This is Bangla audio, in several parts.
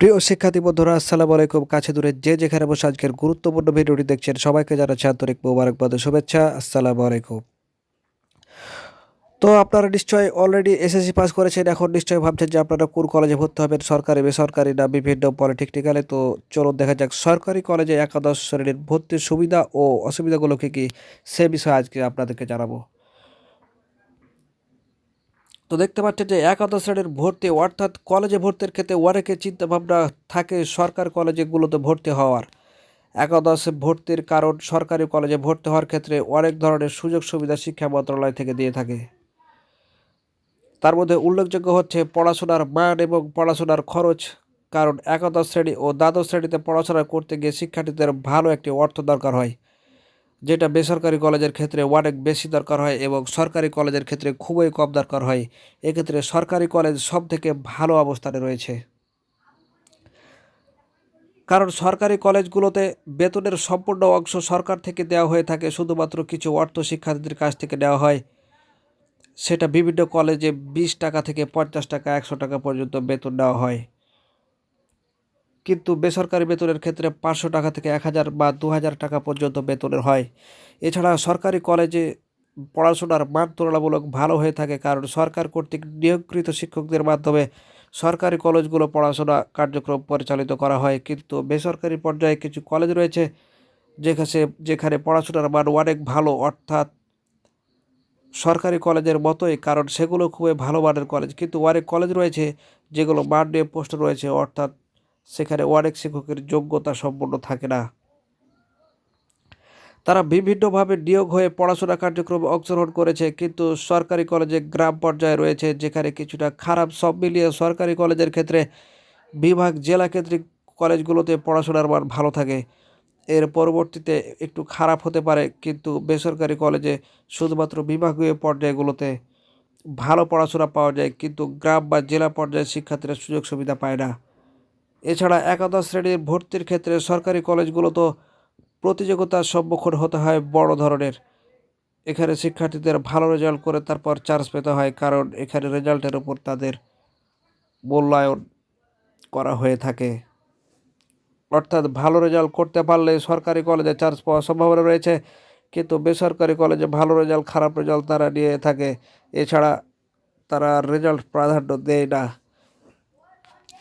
প্রিয় শিক্ষার্থী বন্ধুরা, আসসালামু আলাইকুম। কাছে দূরে যে যেখানে বসে আজকের গুরুত্বপূর্ণ ভিডিওটি দেখছেন, সবাইকে জানাচ্ছি আন্তরিক মোবারকবাদ শুভেচ্ছা। আসসালামু আলাইকুম। তো আপনারা নিশ্চয়ই অলরেডি এসএসসি পাস করেছেন, এখন নিশ্চয়ই ভাবছেন যে আপনারা কোন কলেজে ভর্তি হবেন, সরকারি, বেসরকারি না বিভিন্ন পলিটেকনিক্যালে তো চলুন দেখা যাক, সরকারি কলেজে একাদশ শ্রেণির ভর্তির সুবিধা ও অসুবিধাগুলো কী কী, সে বিষয়ে আজকে আপনাদেরকে জানাব। তো দেখতে পাচ্ছেন যে একাদশ শ্রেণির ভর্তি, অর্থাৎ কলেজে ভর্তির ক্ষেত্রে অনেকের চিন্তাভাবনা থাকে সরকার কলেজেগুলোতে ভর্তি হওয়ার। একাদশ ভর্তির কারণ সরকারি কলেজে ভর্তি হওয়ার ক্ষেত্রে অনেক ধরনের সুযোগ সুবিধা শিক্ষা মন্ত্রণালয় থেকে দিয়ে থাকে। তার মধ্যে উল্লেখযোগ্য হচ্ছে পড়াশোনার মান এবং পড়াশোনার খরচ। কারণ একাদশ শ্রেণি ও দ্বাদশ শ্রেণীতে পড়াশোনা করতে গিয়ে শিক্ষার্থীদের ভালো একটি অর্থ দরকার হয়। যেটা বেসরকারি কলেজের ক্ষেত্রে অনেক বেশি দরকার হয় এবং সরকারি কলেজের ক্ষেত্রে খুবই কম দরকার হয়। এক্ষেত্রে সরকারি কলেজ সব থেকে ভালো অবস্থানে রয়েছে। কারণ সরকারি কলেজগুলোতে বেতনের সম্পূর্ণ অংশ সরকার থেকে দেওয়া হয়ে থাকে, শুধুমাত্র কিছু অর্থ শিক্ষার্থীদের কাছ থেকে দেওয়া হয়। সেটা বিভিন্ন কলেজে বিশ টাকা থেকে পঞ্চাশ টাকা, একশো টাকা পর্যন্ত বেতন দেওয়া হয়। কিন্তু বেসরকারি বেতনের ক্ষেত্রে পাঁচশো টাকা থেকে এক হাজার বা দু হাজার টাকা পর্যন্ত বেতনের হয়। এছাড়া সরকারি কলেজে পড়াশোনার মান তুলনামূলক ভালো হয়ে থাকে কারণ সরকার কর্তৃক নিয়োগকৃত শিক্ষকদের মাধ্যমে সরকারি কলেজগুলো পড়াশোনা কার্যক্রম পরিচালিত করা হয়। কিন্তু বেসরকারি পর্যায়ে কিছু কলেজ রয়েছে যেখানে যেখানে পড়াশোনার মান অনেক ভালো, অর্থাৎ সরকারি কলেজের মতোই, কারণ সেগুলো খুবই ভালো মানের কলেজ। কিন্তু অনেক কলেজ রয়েছে যেগুলো মান নিয়ে পোস্ট রয়েছে, অর্থাৎ সেখানে অনেক শিক্ষকের যোগ্যতা সম্পূর্ণ থাকে না। তারা বিভিন্নভাবে নিয়োগ হয়ে পড়াশোনা কার্যক্রমে অংশগ্রহণ করেছে, কিন্তু সরকারি কলেজে গ্রাম পর্যায়ে রয়েছে, যেখানে কিছুটা খারাপ সব মিলিয়ে সরকারি কলেজের ক্ষেত্রে বিভাগ, জেলা কেন্দ্রিক কলেজগুলোতে পড়াশোনার মান ভালো থাকে। এর পরবর্তীতে একটু খারাপ হতে পারে, কিন্তু বেসরকারি কলেজে শুধুমাত্র বিভাগীয় পর্যায়গুলোতে ভালো পড়াশোনা পাওয়া যায়, কিন্তু গ্রাম বা জেলা পর্যায়ে শিক্ষার্থীরা সুযোগ সুবিধা পায় না। এছাড়া একাদশ শ্রেণির ভর্তির ক্ষেত্রে সরকারি কলেজগুলো তো প্রতিযোগিতার সম্মুখীন হতে হয় বড় ধরনের। এখানে শিক্ষার্থীদের ভালো রেজাল্ট করে তারপর চান্স পেতে হয়, কারণ এখানে রেজাল্টের উপর তাদের মূল্যায়ন করা হয়ে থাকে। অর্থাৎ ভালো রেজাল্ট করতে পারলে সরকারি কলেজে চান্স পাওয়ার সম্ভাবনা রয়েছে, কিন্তু বেসরকারি কলেজে ভালো রেজাল্ট, খারাপ রেজাল্ট তারা নিয়ে থাকে। এছাড়া তারা রেজাল্ট প্রাধান্য দেয় না।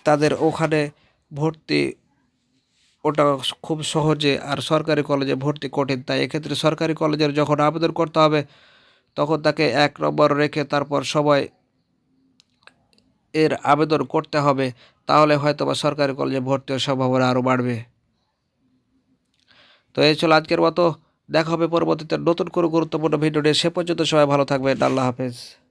তাদের ওখানে ভর্তি ওটা খুব সহজে আর সরকারি কলেজে ভর্তি কঠিন। তাই এক্ষেত্রে সরকারি কলেজের যখন আবেদন করতে হবে, তখন তাকে এক নম্বর রেখে তারপর সবাই এর আবেদন করতে হবে, তাহলে হয়তো বা সরকারি কলেজে ভর্তি হওয়ার সম্ভাবনা আরও বাড়বে। তো এই ছিল আজকের মতো। দেখা হবে পরবর্তীতে নতুন কোনো গুরুত্বপূর্ণ ভিডিও নিয়ে। সে পর্যন্ত সবাই ভালো থাকবেন। আল্লাহ হাফেজ।